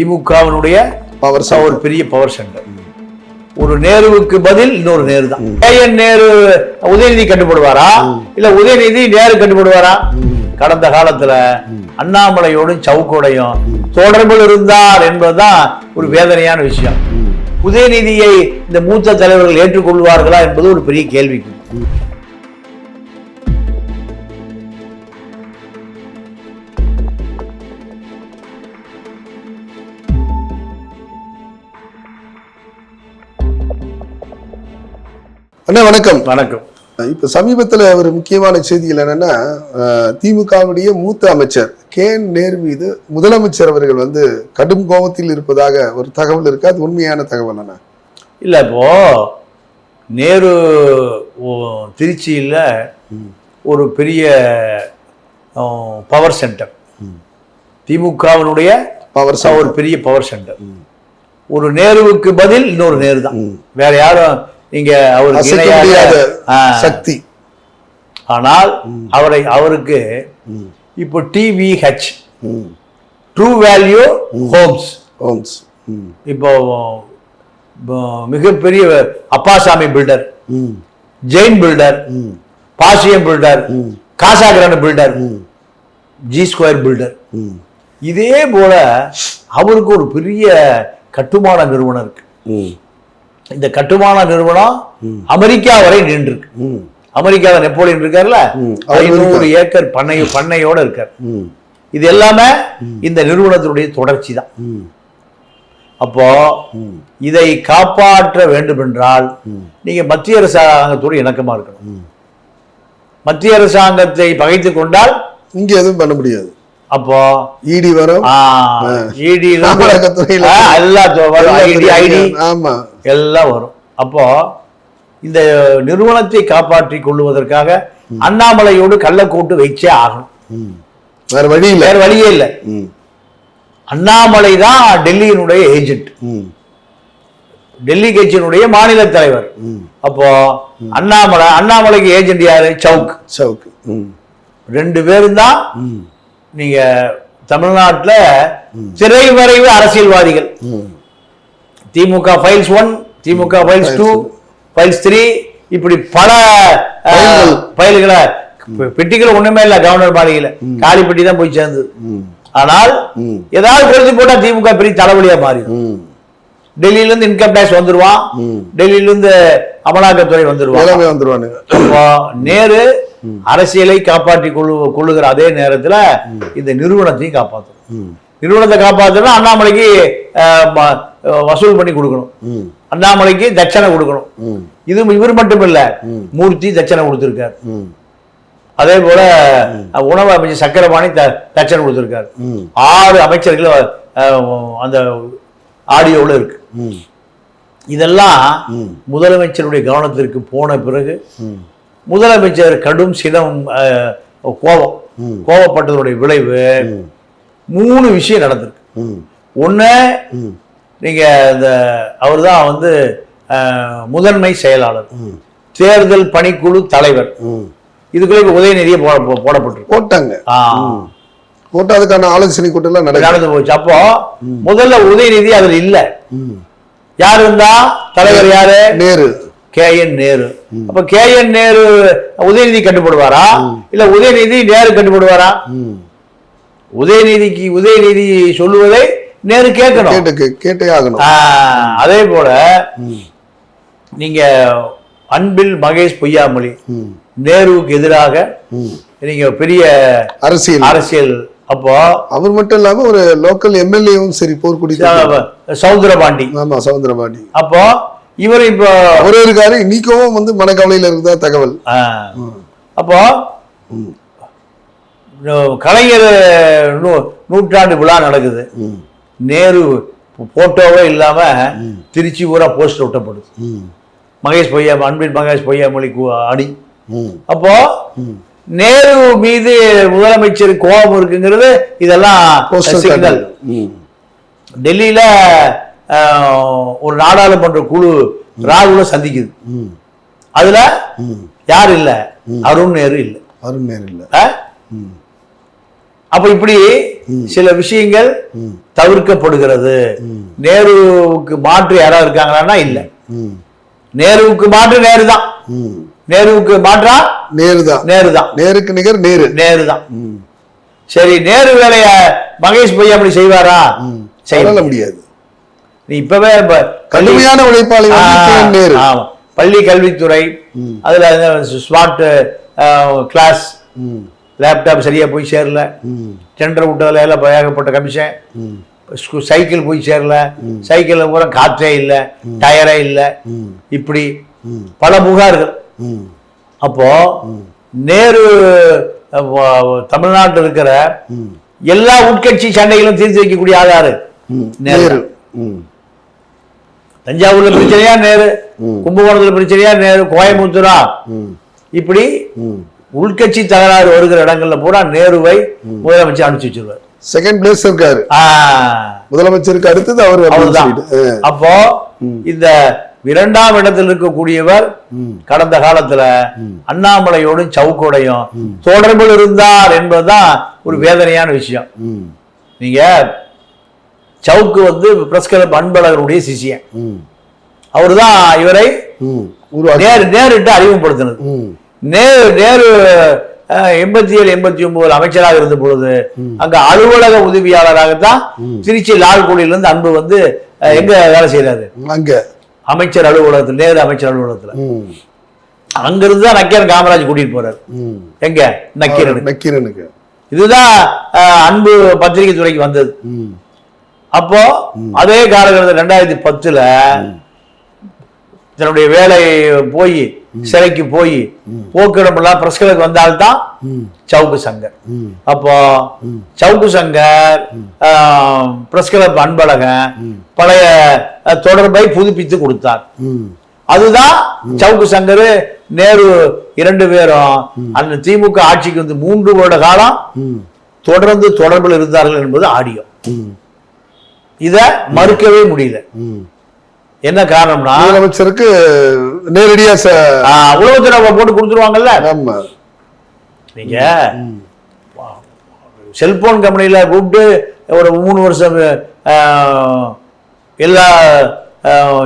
திமுகவினுடைய பவர் ஒரு பெரிய பவர் சென்டர் ஒரு நேருவுக்கு பதில் இன்னொரு நேரு தான் ஏஎன் நேரு உதயநிதி கட்டுப்படுவாரா? இல்ல உதயநிதி நேரு கட்டுப்படுவாரா? கடந்த காலத்துல அண்ணாமலையோடும் சவுக்கோடையும் தொடர்பில் இருந்தார் என்பதுதான் ஒரு வேதனையான விஷயம். உதயநிதியை இந்த மூத்த தலைவர்கள் ஏற்றுக்கொள்வார்களா என்பது ஒரு பெரிய கேள்விக்கு. அண்ணா வணக்கம். வணக்கம். இப்ப சமீபத்துல ஒரு முக்கியமான செய்திகள் என்னன்னா திமுகவுடைய மூத்த அமைச்சர் கே நேரு மீது முதலமைச்சர் அவர்கள் வந்து கடும் கோபத்தில் இருப்பதாக ஒரு தகவல் இருக்கு. அது உண்மையான தகவல் அண்ணா இல்ல இப்போ நேரு திருச்சியில ஒரு பெரிய பவர் சென்டர் திமுகவினுடைய பவர் ஒரு பெரிய பவர் சென்டர் ஒரு நேருவுக்கு பதில் இன்னொரு நேரு தான் வேற யாரும் இங்க அவருக்கு சக்தி. ஆனால் அவரை அவருக்கு இப்போ TVH true value homes homes இப்போ மிகப்பெரிய Appaswamy builder Jain builder Bashyam builder Casagrand builder G square builder இதே போல அவருக்கு ஒரு பெரிய கட்டுமான நிறுவனம் இருக்கு. இந்த கட்டுமான நிறுவனம் அமெரிக்கா வரை நின்றுருக்கு. ம், அமெரிக்காவில் நெப்போலியன் இருக்கார்ல ஐநூறு ஏக்கர் பண்ணை பண்ணையோட இருக்கார். இது எல்லாமே இந்த நிறுவனத்தினுடைய தொடர்ச்சி தான் அப்போ இதை காப்பாற்ற வேண்டும் என்றால் நீங்க மத்திய அரசாங்கத்தோடு இணக்கமா இருக்கணும். மத்திய அரசாங்கத்தை பகைத்துக் கொண்டால் இங்க எதுவும் பண்ண முடியாது. அப்போ இடி வரும். இடி எல்லா வரும் ஐடி ஐடி. ஆமா. எல்லாம் வரும். அப்போ இந்த நிறுவனத்தை காப்பாற்றி கொள்வதற்காக அண்ணாமலையோடு கள்ளக்கூட்டு வச்சே ஆகணும். வேற வழி இல்ல. வேற வழியே இல்லை. அண்ணாமலை தான் டெல்லியினுடைய ஏஜென்ட் டெல்லி கட்சியினுடைய மாநில தலைவர். அப்போ அண்ணாமலை அண்ணாமலைக்கு ஏஜென்ட் யாரு? சவுக். சவுக்கு ம், ரெண்டு பேரும் தான் நீங்க தமிழ்நாட்டுல திரைமறைவு அரசியல்வாதிகள். ம். DMK files one DMK files two files three இப்படி பல ஃபைல்கள். பெட்டிகள் ஒண்ணுமே இல்ல கவர்னர் மாளிகையில. காலிப்பட்டி தான் போய் சேர்ந்தது. ஆனால் ஏதாவது கருத்து போட்டா திமுக பெரிய தலைவலியா மாறிடும். ம், டெல்லியில இருந்து இன்கம் டேக்ஸ் வந்துருவான். டெல்லியில இருந்து அமலாக்கத்துறை வந்துருவான். நேரு அரசியலை காப்பாற்றி கொள்ளு கொள்ளுகிற அதே நேரத்துல இந்த நிறுவனத்தையும் காப்பாற்றணும் ம், நிறுவனத்தை காப்பாற்றணும் அண்ணாமலைக்கு வசூல் பண்ணி கொடுக்கணும். ம், அண்ணாமலைக்கு தட்சணை கொடுக்கணும். ம், இது இவர் மட்டும் இல்ல மூர்த்தி தட்சணை கொடுத்திருக்காரு. ம், அதே போல உணவு அமைச்சர் சக்கரபாணி த- தட்சணை கொடுத்திருக்காரு. ம், ஆறு அமைச்சர்கள் அந்த ஆடியோவில் இருக்கு. ம், இதெல்லாம். முதலமைச்சருடைய கவனத்திற்கு போன பிறகு ம், முதலமைச்சர் கடும் சினம் கோபம். கோபப்பட்டதனுடைய விளைவு மூணு விஷயம் நடந்திருக்கு. ம், ஒண்ணு ம், நீங்க இந்த அவர் தான் வந்து முதன்மை செயலாளர். தேர்தல் பணிக்குழு தலைவர். இதுக்குள்ள உதயநிதியை போட போ- போடப்பட்டிருக்கு. போட்டாங்க. போட்டு அதுக்கான ஆலோசனை கூட்டம் எல்லாம் நடக்குது. நடந்து போச்சு. அப்போ முதல்ல உதயநிதி அதுல இல்ல. யார் இருந்தா? தலைவர் யாரு? நேரு. கே. என். நேரு. அப்ப கே. என். நேரு உதயநிதி கட்டுப்படுவாரா? இல்ல உதயநிதி நேரு கட்டுப்படுவாரா? ம். உதயநிதிக்கு உதயநிதி சொல்லுவதை நேரு கேட்கணும். கேட்டு கேட்டே ஆகணும். அதே போல நீங்க அன்பில் மகேஷ் பொய்யாமொழி நேருவுக்கு எதிராக. நீங்க பெரிய அரசியல். அரசியல். அப்போ அவர் மட்டும் இல்லாம ஒரு லோக்கல் எம்எல்ஏவும் சரி போர்க்குடி ச- சௌந்தரபாண்டி. ஆமா சவுந்தரபாண்டி அப்போ இவர் இப்போ அவரு இருக்காரு இன்னைக்கும் வந்து மனக்கவலையில இருக்குதா தகவல். அப்போ கலைஞர் நூ- நூற்றாண்டு விழா நடக்குது. நேரு போட்டோவே இல்லாம திருச்சி பூரா போஸ்டர் ஒட்டப்படுது. மகேஷ் பொய்யா அன்பின் மகேஷ் பொய்யாமொழி அணி ம், அப்போ நேரு மீது முதலமைச்சர் கோபம் இருக்குங்கிறது இதெல்லாம் சிக்னல் டெல்லியில ஒரு நாடாளுமன்ற குழு ராகுல சந்திக்குது. அதுல. யார் இல்ல? அருண் நேரு இல்ல. அருண் நேரு இல்ல. அப்ப இப்படி சில விஷயங்கள். தவிர்க்கப்படுகிறது. நேருவுக்கு மாற்று யாராவது இருக்காங்களான்னா இல்ல. நேருவுக்கு மாற்று நேரு தான் நேருவுக்கு மாற்றா? நேரு தான் நேரு தான் நேருக்கு நிகர் நேரு. நேரு தான் சரி நேரு வேலைய மகேஷ் பொய்யா அப்படி செய்வாரா. சொல்லல முடியாது. நீ இப்பவே கடுமையான உழைப்பாளி நேரு. ஆமா. பள்ளி கல்வித்துறை. அதுல ஸ்மார்ட் கிளாஸ் லேப்டாப் சரியா போய் சேரல. டெண்டர் விட்டதுல எல்லாம் ஏகப்பட்ட கமிஷன். சைக்கிள் போய் சேரல. சைக்கிள்ல பூரா காற்றே இல்லை டயரே இல்லை. இப்படி பல புகார்கள். ம். அப்போ நேரு தமிழ்நாட்டில் இருக்கிற எல்லா உட்கட்சி சண்டைகளும் தீர்த்து வைக்கக்கூடிய ஆளாரு ம். நேரு. தஞ்சாவூர்ல பிரச்சனையா நேரு. கும்பகோணத்துல பிரச்சனையா நேரு? கோயம்புத்தூரா? இப்படி உள்கட்சி தகராறு வருகிற இடங்கள்ல பூரா நேருவை முதலமைச்சர் அனுப்பிச்சு வச்சிருவார். செகண்ட் பிளேஸ் இருக்காரு. முதலமைச்சருக்கு அடுத்தது அவர் அவர்தான். அப்போ இந்த இரண்டாம் இடத்தில் இருக்கக்கூடியவர் கடந்த காலத்துல அண்ணாமலையோடும் சவுக்கோடையும் தொடர்பில் இருந்தார் என்பதுதான் ஒரு வேதனையான விஷயம். நீங்க சவுக்கு வந்து பிரஸ் கிளப் அன்பழகருடைய சிஷியன். அவர்தான் இவரை நேரிட்டு அறிமுகப்படுத்தினது. நேரு நேரு எண்பத்தி ஏழு எண்பத்தி ஒன்பது அமைச்சராக இருந்த பொழுது அங்க அலுவலக உதவியாளராகத்தான் திருச்சி லால்குடியில இருந்து அன்பு வந்து எங்க வேலை செய்யறாரு அங்க. அமைச்சர் அலுவலகத்தில் நேரு அமைச்சர் அலுவலகத்துல. அங்கிருந்து தான் நக்கீரன் காமராஜ் கூட்டிட்டு போறாரு. எங்க? நக்கீரன் நக்கீரனுக்கு. இதுதான் அன்பு பத்திரிகை துறைக்கு வந்தது. அப்போ அதே காலகட்டத்தில் ரெண்டாயிரத்தி பத்துல தன்னுடைய வேலை போய் சிறைக்கு போய் போக்கிடமெல்லாம் பிரஸ் கிளப் வந்தால்தான் சவுக்கு சங்கர் அப்போ சவுக்கு சங்கர் பிரஸ் கிளப் அன்பழகன் பழைய தொடர்பை புதுப்பித்து கொடுத்தார். அதுதான் சவுக்கு சங்கர் நேரு இரண்டு பேரும் அந்த திமுக ஆட்சிக்கு வந்து மூன்று வருட காலம் தொடர்ந்து தொடர்பில் இருந்தார்கள் என்பது ஆடியோ. இத மறுக்கவே முடியல. என்ன காரணம்னா முதலமைச்சருக்கு நேரடியா உளவுத்துறை போட்டு கொடுத்துருவாங்கல்ல? நீங்க செல்போன் கம்பெனியில கூப்பிட்டு ஒரு மூணு வருஷம் எல்லா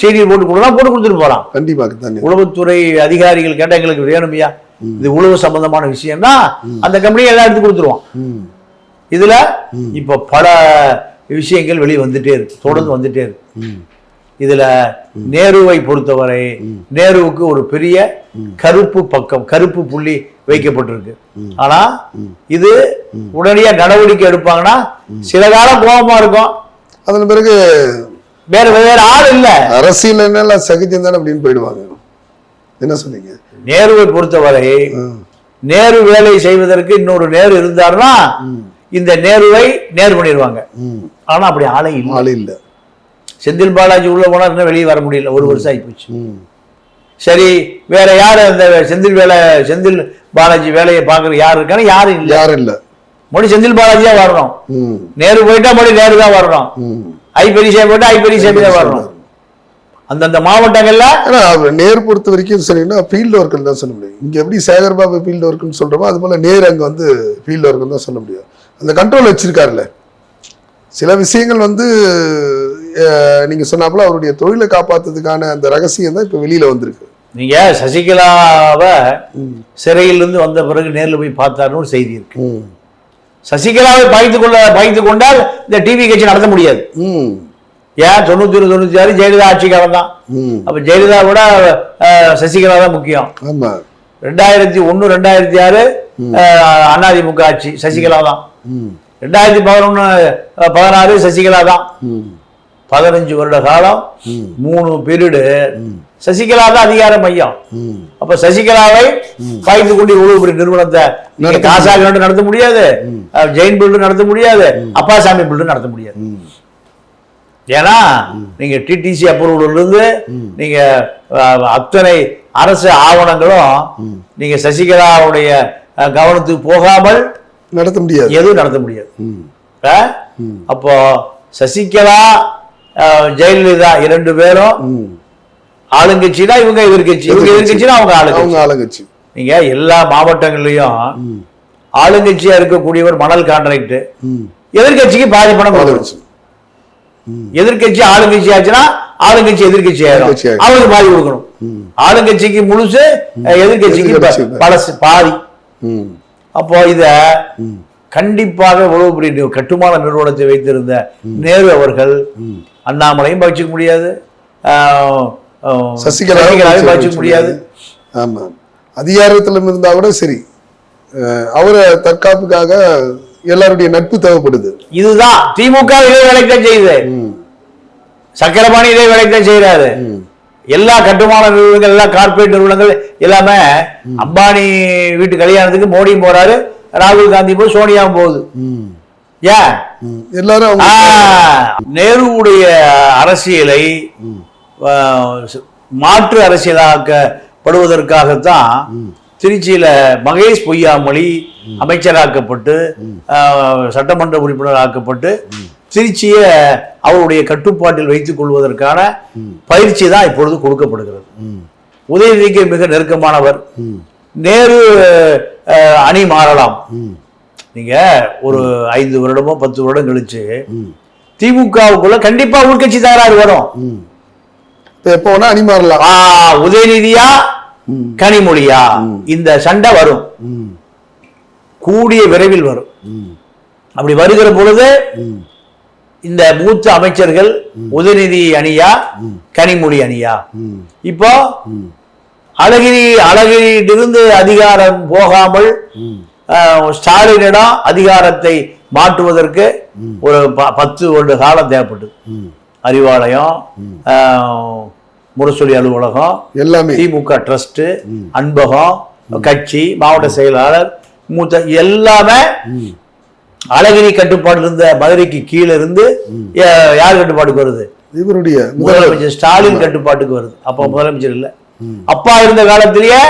செய்தி போட்டு கொடுக்கலாம் போட்டு கொடுத்துட்டு போலாம். கண்டிப்பா தானே உளவுத்துறை அதிகாரிகள் கேட்ட எங்களுக்கு வேணுமையா இது உளவு சம்பந்தமான விஷயம்னா அந்த கம்பெனி எல்லாம் எடுத்து கொடுத்துருவான் இதுல இப்ப பல விஷயங்கள் வெளியே வந்துட்டே இருக்கு தொடர்ந்து வந்துட்டே இருக்கு. இதுல நேருவை பொறுத்தவரை நேருவுக்கு ஒரு பெரிய கருப்பு பக்கம் கருப்பு புள்ளி வைக்கப்பட்டிருக்கு. ஆனா இது உடனடியா நடவடிக்கை எடுப்பாங்கன்னா சில காலம் கோபமா இருக்கும். அதன் பிறகு வேற வேற ஆள் இல்ல. அரசியல் என்னெல்லாம் சகிச்சம் தானே அப்படின்னு போயிடுவாங்க. என்ன சொன்னீங்க? நேருவை பொறுத்தவரை நேரு வேலை செய்வதற்கு இன்னொரு நேரு இருந்தாருன்னா இந்த நேருவை நேர் பண்ணிடுவாங்க. ஆனா அப்படி ஆளே இல்லை. ஆள் இல்ல. செந்தில் பாலாஜி உள்ள போனா இன்னும் வெளியே வர முடியல. ஒரு வருஷம் ஆயிப்போச்சு. ம் சரி வேற யாரு அந்த செந்தில் வேலை செந்தில் பாலாஜி வேலையை பார்க்குற யாரு இருக்கான்னு யாரும் இல்லை. யாரும் இல்ல. மொழி செந்தில் பாலாஜியா வரணும். நேரு போயிட்டா மொழி நேரு தான் வரணும். ஐ பெரியசாமி போயிட்டா ஐ பெரியசாமி தான் வரணும். அந்தந்த மாவட்டங்கள்ல நேர் பொறுத்த வரைக்கும் சொன்னீங்கன்னா ஃபீல்டு ஒர்க்குன்னு தான் சொல்ல முடியும். இங்க எப்படி சேகர் பாபு ஃபீல்டு ஒர்க்குன்னு சொல்றோமோ அது போல நேர் அங்க வந்து ஃபீல்டு ஒர்க்குன்னு தான் சொல்ல முடியும். அந்த கண்ட்ரோல் வச்சிருக்காருல்ல. சில விஷயங்கள் வந்து நீங்க சொன்னாப்புல அவருடைய தொழிலை காப்பாத்துறதுக்கான அந்த ரகசியம் தான் இப்ப வெளியில வந்திருக்கு. நீங்க சசிகலாவை சிறையில இருந்து வந்த பிறகு நேர்ல போய் பார்த்தாருன்னு ஒரு செய்தி இருக்கு. சசிகலாவை பகிர்ந்து கொள்ள பகிர்ந்து கொண்டால் இந்த டிவி கட்சி நடத்த முடியாது. ஏன்? தொண்ணூத்தி ஒன்று தொண்ணூத்தி ஆறு ஜெயலலிதா ஆட்சி காலம் தான். அப்ப ஜெயலலிதா விட சசிகலா தான் முக்கியம். ஆமா. ரெண்டாயிரத்தி ஒன்று ரெண்டாயிரத்தி ஆறு அதிமுக ஆட்சி சசிகலா தான். ரெண்டாயிரத்தி பதினொன்று பதினாறு சசிகலா தான். பதினஞ்சு வருட காலம். மூணு பீரியடு. சசிகலா தான் அதிகார மையம் அப்ப சசிகலாவை பாய்ந்து கொண்டு பெரிய நிறுவனத்தை நீங்க காசாக நாடு நடத்த முடியாது. ஜெயின் பில்டு நடத்த முடியாது. அப்பாசாமி பில்டு நடத்த முடியாது. ஏன்னா நீங்க டிடிசி அப்ரூவல் இருந்து நீங்க அத்தனை அரசு ஆவணங்களும் நீங்க சசிகலாவுடைய கவனத்துக்கு போகாமல் நடத்த முடியாது. எதுவும் நடத்த முடியாது? அப்போ சசிகலா ஜெயலலிதா இரண்டு பேரும் ஆளுங்கட்சினா இவங்க எதிர்கட்சி. இவங்க எதிர்கட்சினா அவங்க ஆளுங்கட்சி. நீங்க எல்லா மாவட்டங்கள்லயும் ஆளுங்கட்சியா இருக்கக்கூடியவர் மணல் கான்ட்ராக்ட். ம். எதிர்க்கட்சிக்கு பாதி பணம் ஆளுங்கட்சி. எதிர்க்கட்சி ஆளுங்கட்சி ஆச்சுன்னா ஆளுங்கட்சி எதிர்க்கட்சி ஆயிரும். அவங்களுக்கு பாதி கொடுக்கணும். ஆளுங்கட்சிக்கு முழுசு அஹ், எதிர்க்கட்சிக்கு ப- எதிர்க்கட்சி. பலசு பாதி. அப்போ இத கண்டிப்பாக பெரிய கட்டுமான நிறுவனத்தை வைத்திருந்த நேரு அவர்கள் அண்ணாமலையும் பகிச்சுக்க முடியாது. சசிகலாவையும் பகிச்சுக்க முடியாது. ஆமா. அதிகாரத்துல இருந்தா கூட சரி. அவரை தற்காப்புக்காக எல்லாருடைய நட்பு தேவைப்படுது. இதுதான் திமுக இதே வேலைக்கு தான் செய்யுது சக்கரபாணி இதே வேலைக்கு தான் செய்யறாரு எல்லா கட்டுமான நிறுவனங்கள் எல்லா கார்ப்பரேட் நிறுவனங்கள் எல்லாமே அம்பானி வீட்டு கல்யாணத்துக்கு மோடியும் போறாரு. ராகுல் காந்தி போய் சோனியாவும் போகுது. ஏன். எல்லாரும் நேருவுடைய அரசியலை மாற்று அரசியலாக்கப்படுவதற்காகத்தான் திருச்சியில மகேஷ் பொய்யாமொழி அமைச்சராக்கப்பட்டு சட்டமன்ற உறுப்பினர் ஆக்கப்பட்டு திருச்சியை அவருடைய கட்டுப்பாட்டில் வைத்துக் கொள்வதற்கான பயிற்சி தான் இப்பொழுது கொடுக்கப்படுகிறது. உதயநிதிக்கு மிக நெருக்கமானவர். நேரு அணி மாறலாம். ம், நீங்க ஒரு ஐந்து வருடமோ பத்து வருடம் கழிச்சு திமுகவுக்குள்ள கண்டிப்பா உள்கட்சி தகராறு வரும் எப்போ வேணா அணி மாறலாம் ஆ, உதயநிதியா கனிமொழியா இந்த சண்டை வரும். கூடிய விரைவில் வரும். அப்படி வருகிற பொழுது இந்த மூத்த அமைச்சர்கள் உதயநிதி அணியா கனிமொழி அணியா. இப்போ அழகிரி அழகிரியிலிருந்து அதிகாரம் போகாமல் ஸ்டாலினிடம் அதிகாரத்தை மாற்றுவதற்கு ஒரு பத்து வருட காலம் தேவைப்பட்டது. அறிவாலயம் முரசொலி அலுவலகம் எல்லாமே. திமுக ட்ரஸ்ட் அன்பகம் கட்சி மாவட்ட செயலாளர் மூத்த எல்லாமே அழகிரி கட்டுப்பாடு இருந்த மதுரைக்கு கீழே இருந்து யார் கட்டுப்பாட்டுக்கு வருது? இவருடைய முதல் முதலமைச்சர் ஸ்டாலின் கட்டுப்பாட்டுக்கு வருது. அப்ப முதலமைச்சர் இல்ல. அப்பா இருந்த காலத்திலேயே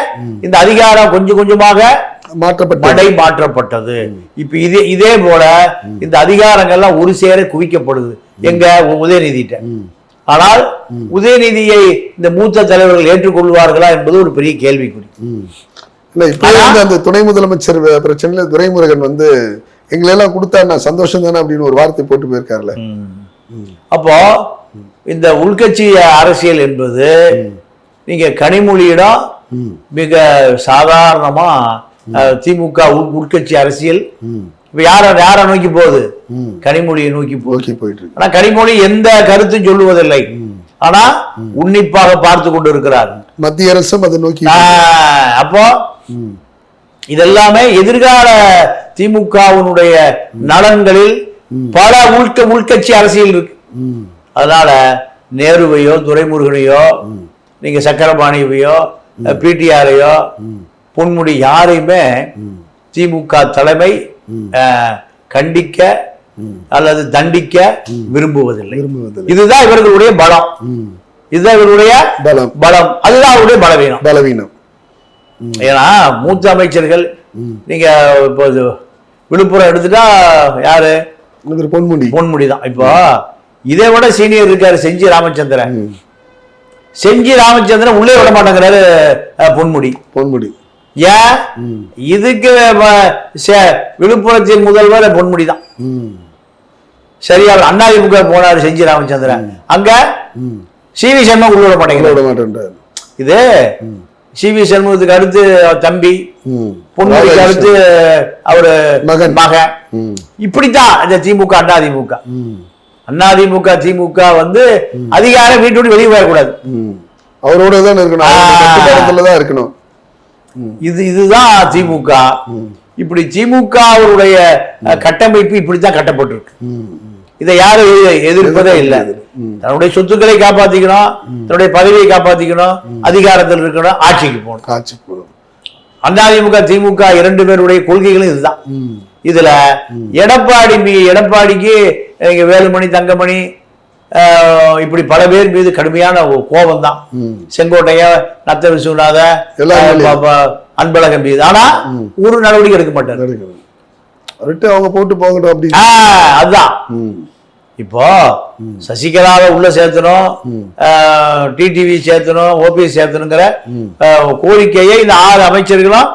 இந்த அதிகாரம் கொஞ்சம் கொஞ்சமாக மாற்றப்பட்ட மாற்றப்பட்டது. இப்ப இதே இதே போல இந்த அதிகாரங்கள்லாம் ஒரு சேர குவிக்கப்படுது. எங்க உதயநிதிட்ட. ஆனால் உதயநிதியை இந்த மூத்த தலைவர்கள் ஏற்றுக்கொள்வார்களா என்பது ஒரு பெரிய கேள்விக்குறி. இல்ல இப்ப வந்து அந்த துணை முதலமைச்சர் பிரச்சனையில துரைமுருகன் வந்து எங்களை எல்லாம் கொடுத்தா நான் சந்தோஷம் தானே அப்படின்னு ஒரு வார்த்தை போட்டு போயிருக்காருல்ல. அப்போ இந்த உள்கட்சி அரசியல் என்பது நீங்க கனிமொழியிடம் மிக சாதாரணமா அஹ், திமுக உள்கட்சி அரசியல். இப்ப யார யாரை நோக்கி போகுது. கனிமொழியை நோக்கி ஓகே போயிட்டு ஆனா கனிமொழி எந்த கருத்தும் சொல்லுவதில்லை. ஆனா உன்னிப்பாக பார்த்து கொண்டு இருக்கிறார் மத்திய அரசும் அதை நோக்கி அப்போ இதெல்லாமே எதிர்கால திமுகவினுடைய நலன்களில் பல உள்க உள்கட்சி அரசியல் இருக்கு. அதனால நேருவையோ துரைமுருகனையோ நீங்க சக்கரபாணியையோ பிடிஆரையோ பொன்முடி யாரையுமே திமுக தலைமை கண்டிக்க அல்லது தண்டிக்க விரும்புவதில்லை. இதுதான் இவர்களுடைய பலம். இதுதான் இவர்களுடைய பலம். பலம். அதுதான் அவருடைய பலவீனம். பலவீனம். ஏன்னா மூத்த அமைச்சர்கள் நீங்க இப்போ விழுப்புரம் எடுத்துட்டா யாரு? பொன்முடி. பொன்முடி தான். இப்போ இதை விட சீனியர் இருக்காரு செஞ்சி ராமச்சந்திரன். செஞ்சி ராமச்சந்திரன் உள்ளே விட மாட்டேங்கிறாரு பொன்முடி. பொன்முடி. ஏன் இதுக்கு விழுப்புரத்தின் முதல்வர் பொன்முடி தான் சரியா அண்ணாதிமுக போனாரு செஞ்சி ராமச்சந்திரன். அங்க. சி வி சண்முகம் உள்ள விட மாட்டேங்கிறாரு. இது? சி வி சண்முகத்துக்கு அடுத்து தம்பி. பொன்முடிக்கு அடுத்து அவரு மகன். மகன் இப்படித்தான் இந்த திமுக அண்ணா திமுக ம், அண்ணா திமுக திமுக வந்து அதிகாரம் வீட்டு வெளியே போயிடக்கூடாது ம். அவரோட தான் இருக்கணும் இருக்கணும். இது இதுதான் திமுக இப்படி திமுக அவருடைய கட்டமைப்பு இப்படித்தான் கட்டப்பட்டிருக்கு. இதை யாரும் எதி- எதிர்ப்பதே இல்லை. தன்னுடைய சொத்துக்களை காப்பாத்திக்கணும் தன்னுடைய பதவியை காப்பாத்திக்கணும் அதிகாரத்தில் இருக்கணும் ஆட்சிக்கு போகணும். காட்சி போடும் அதிமுக திமுக இரண்டு பேருடைய கொள்கைகளும் இதுதான். இதுல எடப்பாடி எடப்பாடிக்கு வேலுமணி தங்கமணி இப்படி பல பேர் மீது கடுமையான கோபம் தான் ம். செங்கோட்டையன் நத்த விஸ்வநாத அன்பழகன் மீது. ஆனா ஒரு நடவடிக்கை எடுக்க மாட்டார். அவங்க போட்டு போகட்டும் அப்படி. அதுதான். இப்போ சசிகலாவை உள்ள சேர்த்தணும் டிடிவி சேர்த்தணும் ஓபிஎஸ் சேர்த்தணுங்கிற கோரிக்கையை இந்த ஆறு அமைச்சர்களும்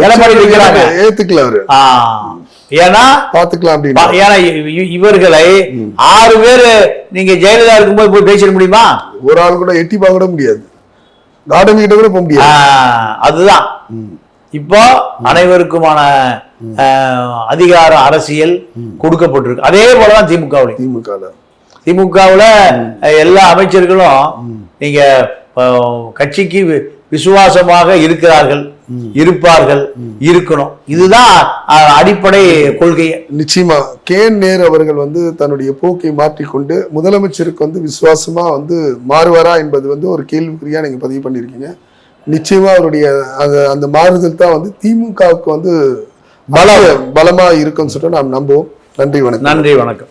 எடப்பாடி நிக்கிறாங்க ஏத்துக்கல அவரு. ஆ, ஏன்னா பாத்துக்கலாம் ஏன்னா இவர்களை ஆறு பேர் நீங்க ஜெயலலிதா இருக்கும்போது போய் பேசிட முடியுமா? ஒரு ஆள் கூட எட்டி பார்க்க கூட முடியாது. கார்டன் கிட்ட கூட போக முடியாது. அதுதான். இப்போ அனைவருக்குமான ஆஹ், அதிகாரம் அரசியல் கொடுக்கப்பட்டிருக்கு. அதே போலதான் திமுகவுலையும். திமுக திமுகவுல எல்லா அமைச்சர்களும் நீங்க கட்சிக்கு விசுவாசமாக இருக்கிறார்கள். இருப்பார்கள் இருக்கணும். இதுதான் அடிப்படை கொள்கை நிச்சயமா கே நேரு அவர்கள் வந்து தன்னுடைய போக்கை மாற்றிக்கொண்டு முதலமைச்சருக்கு வந்து விசுவாசமா வந்து மாறுவாரா என்பது வந்து ஒரு கேள்விக்குறியா நீங்க பதிவு பண்ணியிருக்கீங்க. நிச்சயமா அவருடைய அந்த அந்த மாறுதல் தான் வந்து திமுகவுக்கு வந்து பல பலமா இருக்கும்னு சொல்லிட்டு நாம் நம்புவோம். நன்றி வணக்கம். நன்றி வணக்கம்.